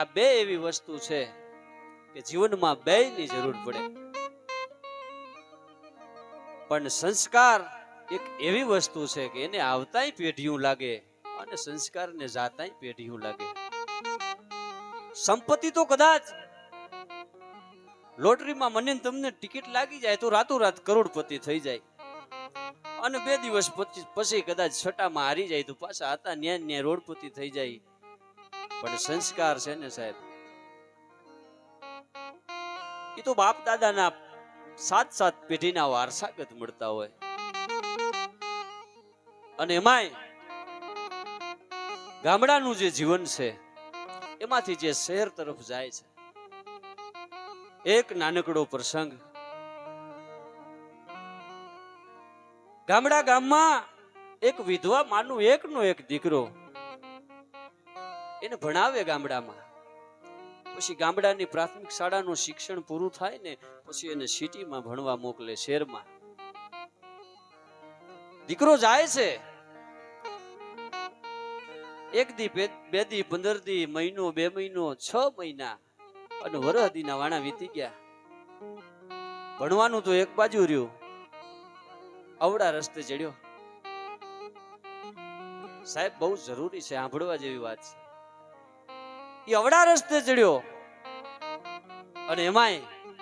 આ બે એવી વસ્તુ છે કે જીવનમાં બેયની જરૂર પડે. પણ સંસ્કાર એક એવી વસ્તુ છે કે એને આવતાય પેઢીયું લાગે અને સંસ્કારને જાતાય પેઢીયું લાગે. સંપત્તિ તો કદાચ લોટરીમાં મને ને તમને ટિકિટ લાગી જાય તો રાતોરાત કરોડપતિ થઈ જાય. અને બે દિવસ પછી કદાચ છટામાં હારી જાય તો પાછા હતા ન્યા ને ન્યા રોડપતિ થઈ જાય. પણ સંસ્કાર છે ને સાહેબ? એ તો બાપ દાદાના સાત સાત પેઢીના વારસાગત મળતા હોય. અને એમાંય ગામડાનું જે જીવન છે, એમાંથી જે શહેર તરફ જાય છે, એક નાનકડો પ્રસંગ. ગામડા ગામમાં એક વિધવા માનું એકનો એક દીકરો એને ભણાવે ગામડામાં. પછી ગામડાની પ્રાથમિક શાળાનું શિક્ષણ પૂરું થાય ને પછી એને સિટીમાં ભણવા મોકલે શહેરમાં. દીકરો જાય છે. એક દી બે- દી, પંદર દી, મહિનો, બે મહિનો, છ મહિના અને વરહદીના વાણા વીતી ગયા. ભણવાનું તો એક બાજુ રહ્યું. અવડા રસ્તે ચડ્યો. સાહેબ, બહુ જરૂરી છે, સાંભળવા જેવી વાત છે. એ અવડા રસ્તે ચડ્યો અને એમાંય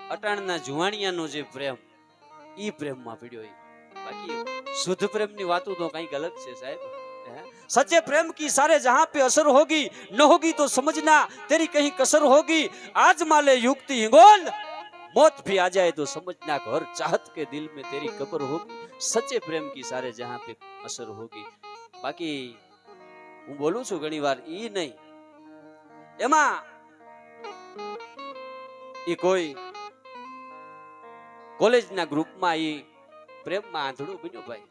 અટાણના જુવાણિયાનો જે પ્રેમ ઈ પ્રેમમાં પીડ્યો ઈ બાકી શુદ્ધ પ્રેમની વાતો તો કંઈક અલગ છે સાહેબ હે? सच्चे प्रेम की सारे जहां पे असर होगी न होगी तो समझना तेरी कहीं कसर होगी आज माले युक्ति हिंगोल मौत भी आ जाए तो समझना घर चाहत के दिल में तेरी कब्र होगी सच्चे प्रेम की सारे जहां पे असर होगी બાકી હું બોલું છું ઘણી વાર ઈ નહીં એમાં એ કોઈ કોલેજના ગ્રુપમાં એ પ્રેમમાં આંધળું બન્યો ભાઈ.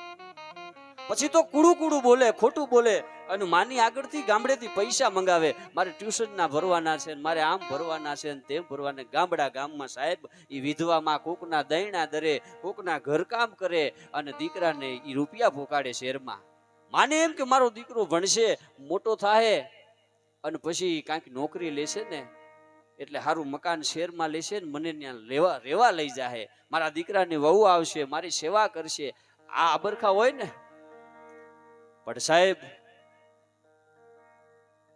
પછી તો કુડું કુડું બોલે, ખોટું બોલે અને માની આગળથી ગામડેથી પૈસા મંગાવે. મારે ટ્યુશનના ભરવાના છે મારે આમ ભરવાના છે ને તેમ ભરવાને. ગામડા ગામમાં સાહેબ એ વિધવામાં કોકના દૈણા દરે, કોકના ઘરકામ કરે અને દીકરાને એ રૂપિયા ભોકાડે શહેરમાં માને એમ કે મારો દીકરો ભણશે, મોટો થાય અને પછી કાંઈક નોકરી લેશે ને, એટલે સારું મકાન શહેરમાં લેશે ને, મને ત્યાં લેવા રેવા લઈ જાહે. મારા દીકરાની વહુ આવશે, મારી સેવા કરશે. આ અબરખા હોય ને? પણ સાહેબ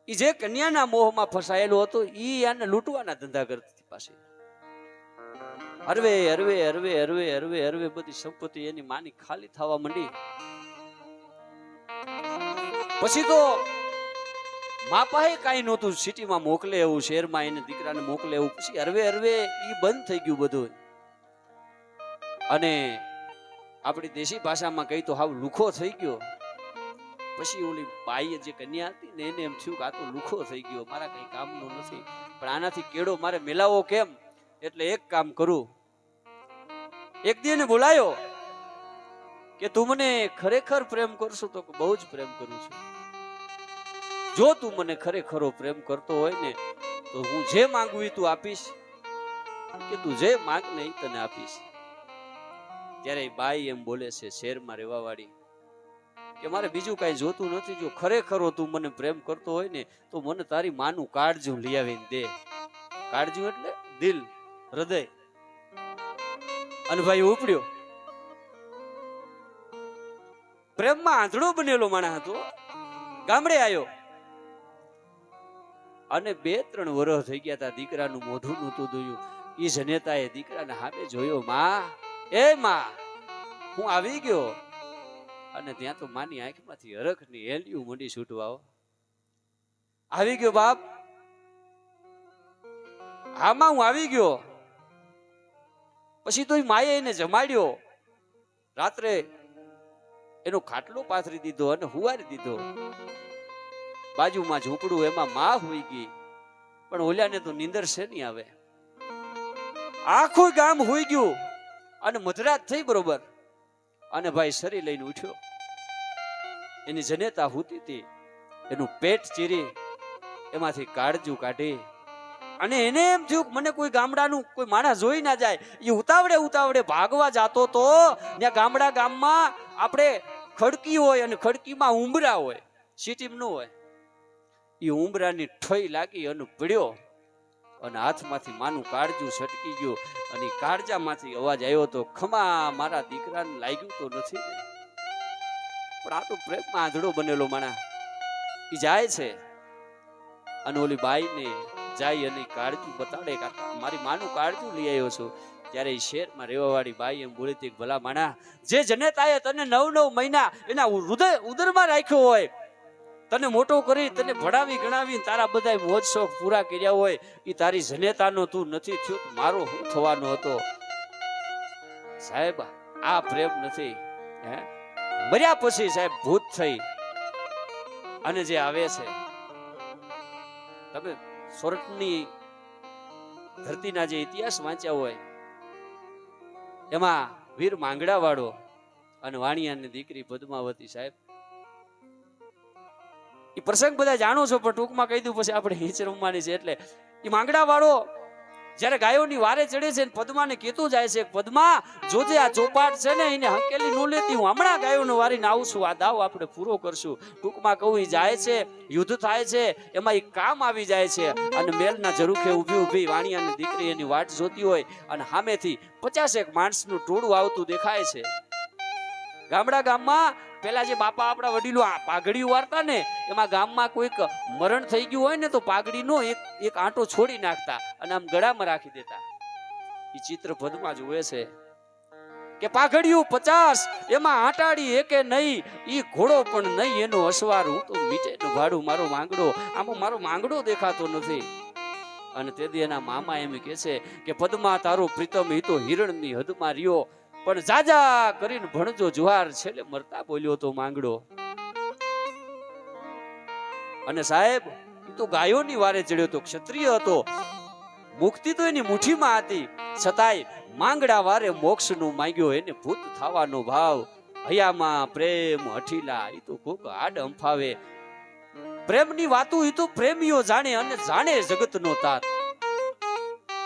એ જે કન્યાના મોહમાં ફસાયેલો હતો એ આને લૂંટવાના ધંધા કરતી પાસે. હરવે હરવે હરવે હરવે હરવે હરવે બધી સંપત્તિ એની માની ખાલી થવા માંડી. પછી તો મા પાસે કાંઈ નહોતું. સિટીમાં મોકલે એવું, શહેરમાં એને દીકરાને મોકલે એવું. પછી હરવે હરવે એ બંધ થઈ ગયું બધું. અને આપણી દેશી ભાષામાં કહી તો હાવ લુખો થઈ ગયો. પછી ઓલી બાઈએ જે કન્યા હતી ને એને એમ થયું કે આ તો લુખો થઈ ગયો, મારા કઈ કામનો નથી. પણ આનાથી કેળો મારે મેલાવો કેમ? એટલે એક કામ કરું. એક દી એને બોલાયો કે તું મને ખરેખર પ્રેમ કરશો તો બહુ જ પ્રેમ કરું છું. જો તું મને ખરેખરો પ્રેમ કરતો હોય ને, તો હું જે માંગુ તું આપીશ કે તું જે માંગ ને તને આપીશ. ત્યારે બાઈ એમ બોલે છે શહેરમાં રહેવા વાળી કે મારે બીજું કાંઈ જોતું નથી, જો ખરેખરો તું મને પ્રેમ કરતો હોય ને, તો મને તારી માનું કાળજું લઈ આવીને દે. કાળજું એટલે દિલ, હૃદય. અને ભાઈ ઉપડ્યો. પ્રેમમાં આંધળો બનેલો માણસ હતો. ગામડે આવ્યો અને બે, ત્રણ વર્ષ થઈ ગયા તા દીકરાનું મોઢું નહોતું જોયું ઈ જનેતાએ દીકરાને હામે જોયો, માં, એ માં, હું આવી ગયો. અને ત્યાં તો માની આંખમાંથી હરખની હેલ્યું મંડી છૂટવાઓ આવી ગયો બાપ? આમાં હું આવી ગયો. પછી તો માએ એને જમાડ્યો. રાત્રે એનો ખાટલો પાથરી દીધો અને હુવારી દીધો. બાજુમાં ઝૂંપડું એમાં માં હોઈ ગઈ. પણ ઓલાને તો નીંદર છે નહીં આવે? આખું ગામ હોઈ ગયું અને મધરાત થઈ બરોબર. અને ભાઈ શરી લઈને ઉઠ્યો. એની જનેતા હોતી હતી. એનું પેટ ચીરી, એમાંથી કાળજું કાઢી. અને એને એમ થયું મને કોઈ ગામડાનું કોઈ માણસ જોઈ ના જાય. એ ઉતાવળે ઉતાવળે ભાગવા જાતો તો ત્યાં ગામડા ગામમાં આપણે ખડકી હોય અને ખડકીમાં ઉંબરા હોય. સિટીમ ન હોય. એ ઉમરાની ઠોઈ લાગી અને પડ્યો અને હાથમાંથી માનું કાળજું છટકી ગયું અને કાળજામાંથી અવાજ આવ્યો તો, ખમા, મારા દીકરાને લાગ્યું તો નથી પણ આ તો પ્રેમમાં આંધળો બનેલો માણા એ જાય છે અને ઓલી બાઈને જાય અને કાળજું બતાડે કાકા મારી માનું કાળજું લઈ આવ્યો છું. ત્યારે શેરમાં રહેવાવાળી બાઈ એમ બોલી ભલા માણા જે જનેતાએ તને નવ નવ મહિના એના હૃદય ઉદરમાં રાખ્યો હોય તને મોટો કરી, તને ભણાવી ગણાવી તારા બધા મોજ શોખ પૂરા કર્યા હોય એ તારી જનેતાનો તું નથી થયો મારો હું થવાનો હતો? સાહેબ, આ પ્રેમ નથી, હે? મર્યા પછી સાહેબ ભૂત થઈ. અને જે આવે છે, તમે સોરઠની ધરતીના જે ઇતિહાસ વાંચ્યા હોય, એમાં વીર માંગડા વાળો અને વાણિયાની દીકરી પદ્માવતી સાહેબ એ પ્રસંગ બધા જાણો છો, પણ ટૂંકમાં કહી દઉં પછી આપણે હિંચ રમવાની છે એટલે. એ માંગડા વાળો જ્યારે ગાયોની વારે ચડે છે ને પદ્માને જાય છે, પદ્મા જોજે આ ચોપાટ છે ને, એને હંકેલી નો લેતી, હું હમણાં ગાયોને વારીને આવું છું. આ દાવ આપણે પૂરો કરશું. ટૂંકમાં કહું એ જાય છે, યુદ્ધ થાય છે, એમાં એ કામ આવી જાય છે. અને મેલના જરૂખે ઊભી ઊભી વાણિયાની દીકરી એની વાટ જોતી હોય અને સામેથી પચાસેક માણસનું ટોળું આવતું દેખાય છે. ગામડા ગામમાં પેલા જે બાપા આપણા વડીલો પાઘડી વારતા ને, એમાં ગામમાં કોઈક મરણ થઈ ગયું હોય ને તો પાઘડીનો એક એક આંટો છોડી નાખતા અને આમ ગળામાં રાખી દેતા. એ ચિત્ર પદમાં જોવે છે કે પાઘડિયું પચાસ, એમાં આંટાડી એકે નહીં, ઈ ઘોડો પણ નહીં, એનો અસવાર હું તો મીટે ભાડું મારો માંગડો, આમાં મારો માંગડો દેખાતો નથી. અને તેથી એના મામા એમ કે છે કે, પદમા, તારો પ્રીતમ ઈ તો હિરણની હદમાં રહ્યો પણ જાજા કરીને ભણજો, જુહાર છેલ્લે મરતા બોલ્યો તો માંગડો. અને સાહેબ તો ગાયોની વારે ચડ્યો તો, ક્ષત્રિય હતો. મુક્તિ તો એની મુઠ્ઠીમાં હતી. છતાંય માંગડા વારે મોક્ષનું માંગ્યો, એને ભૂત થવાનો ભાવ. હયામાં પ્રેમ હઠીલા એ તો કોક આડ અંફાવે. પ્રેમની વાતો એ તો પ્રેમીઓ જાણે અને જાણે જગતનો તાત.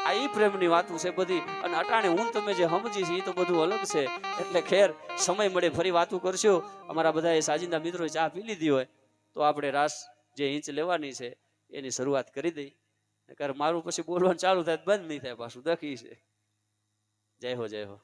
આ ઈ પ્રેમની વાતું છે બધી. અને અટાણે હું તમે જે સમજી છે એ તો બધું અલગ છે. એટલે ખેર, સમય મળે ફરી વાતો કરશું. અમારા બધા સાજિંદા મિત્રો ચા પી લીધી હોય, તો આપણે રાસ જે ઇંચ લેવાની છે, એની શરૂઆત કરી દઈ કારણ મારું પછી બોલવાનું ચાલુ થાય બંધ નહીં થાય, પાછું દખી છે. જય હો જય હો.